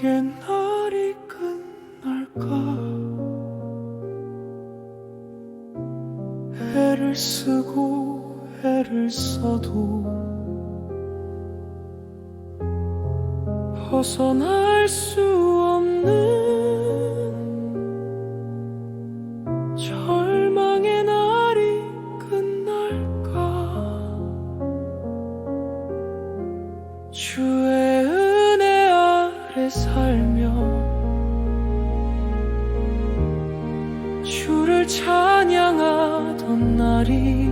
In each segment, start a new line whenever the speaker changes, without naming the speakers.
언덕에 날이 끝날까? 애를 쓰고 애를 써도 벗어날 수 없는 절망의 날이 끝날까? 주의 살며 주를 찬양하던 날이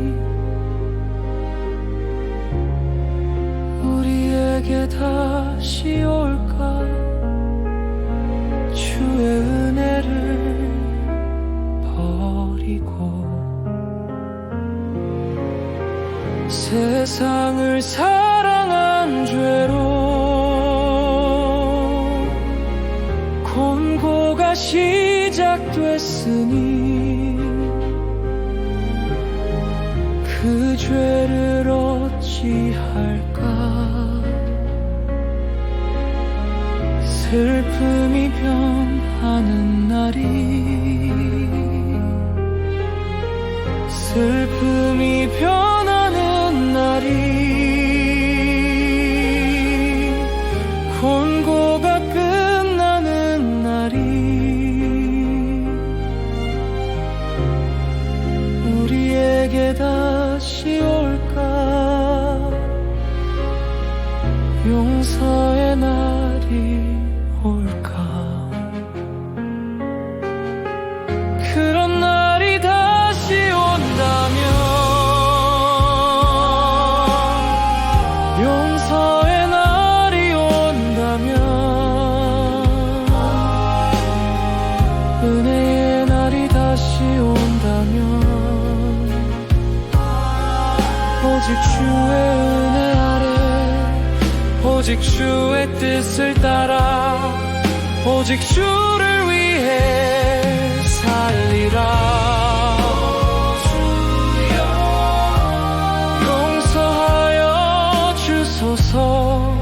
우리에게 다시 올까? 주의 은혜를 버리고 세상을 사 시작됐으니 그 죄를 어찌할까? 슬픔이 변하는 날이 슬픔이 변 우리에게 다시 올까? 용서의 날이 올까? 그런 오직 주의 은혜 아래 오직 주의 뜻을 따라 오직 주를 위해 살리라. 용서하여 주소서.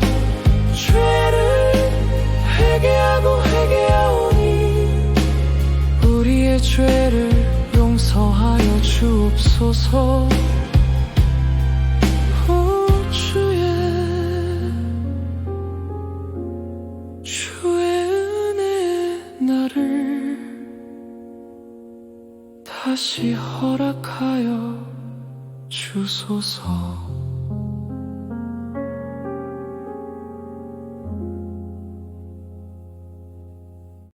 죄를 회개하고 회개하오니 우리의 죄를 용서하여 주옵소서 주의 은혜 나를 다시 허락하여 주소서